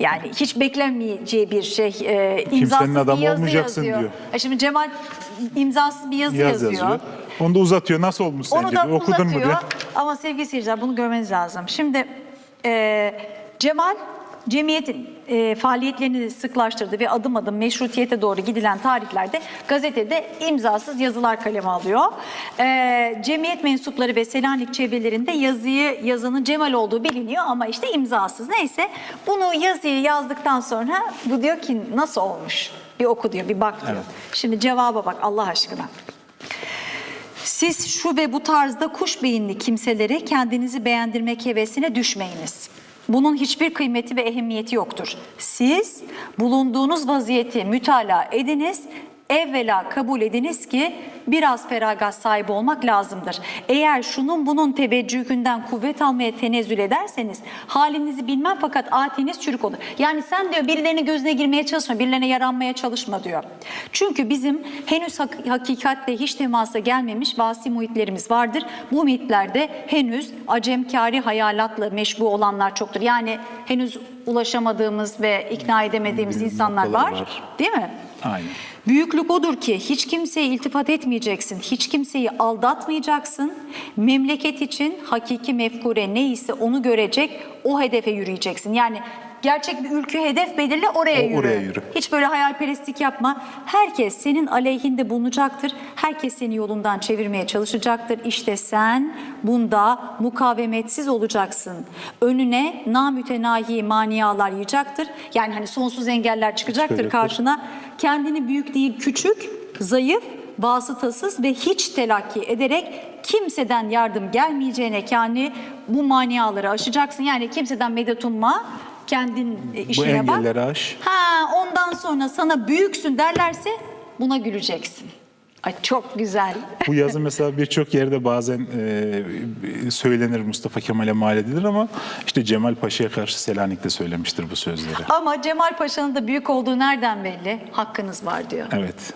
Yani hiç beklemeyeceği bir şey. E, imzasız bir adamı yazı olmayacaksın yazıyor. diyor. E şimdi Cemal imzasız bir yazı Yaz yazıyor. yazıyor. Onu da uzatıyor. Nasıl olmuş Onu sence? da. Okudun mu uzatıyor. diyor. Ama sevgili seyirciler bunu görmeniz lazım. Şimdi e, Cemal cemiyetin e, faaliyetlerini sıklaştırdı ve adım adım meşrutiyete doğru gidilen tarihlerde gazetede imzasız yazılar kaleme alıyor. E, cemiyet mensupları ve Selanik çevrelerinde yazıyı yazanın Cemal olduğu biliniyor ama işte imzasız. Neyse bunu yazıyı yazdıktan sonra bu diyor ki nasıl olmuş? Bir oku diyor, bir bak diyor. Şimdi cevaba bak Allah aşkına. Siz şu ve bu tarzda kuş beyinli kimselere kendinizi beğendirmek hevesine düşmeyiniz. Bunun hiçbir kıymeti ve ehemmiyeti yoktur. Siz bulunduğunuz vaziyeti mütalaa ediniz, evvela kabul ediniz ki biraz feragat sahibi olmak lazımdır. Eğer şunun bunun teveccühünden kuvvet almaya tenezzül ederseniz halinizi bilmem fakat atiniz çürük olur. Yani sen diyor birilerinin gözüne girmeye çalışma, birilerine yaranmaya çalışma diyor. Çünkü bizim henüz hak- hakikatle hiç temasa gelmemiş vasi muhitlerimiz vardır. Bu muhitlerde henüz acemkari hayalatla meşbu olanlar çoktur. Yani henüz ulaşamadığımız ve ikna edemediğimiz Büyük insanlar var. Değil mi? Aynen. Büyüklük odur ki hiç kimseye iltifat etmeyeceksin, hiç kimseyi aldatmayacaksın. Memleket için hakiki mefkure neyse onu görecek, o hedefe yürüyeceksin. Yani gerçek bir ülke hedef belirle oraya O- yürü. oraya yürü. Hiç böyle hayalperestlik yapma. Herkes senin aleyhinde bulunacaktır. Herkes seni yolundan çevirmeye çalışacaktır. İşte sen bunda mukavemetsiz olacaksın. Önüne namütenahi manialar yiyecektir. Yani hani sonsuz engeller çıkacaktır karşına. Kendini büyük değil küçük, zayıf, vasıtasız ve hiç telakki ederek kimseden yardım gelmeyeceğine yani bu maniaları aşacaksın. Yani kimseden medet umma, kendin e, Bu işine bak. engelleri aş. Ha ondan sonra sana büyüksün derlerse buna güleceksin. Ay çok güzel. Bu yazı mesela birçok yerde bazen e, söylenir Mustafa Kemal'e mal edilir ama işte Cemal Paşa'ya karşı Selanik'te söylemiştir bu sözleri. Ama Cemal Paşa'nın da büyük olduğu nereden belli? Hakkınız var diyor. Evet.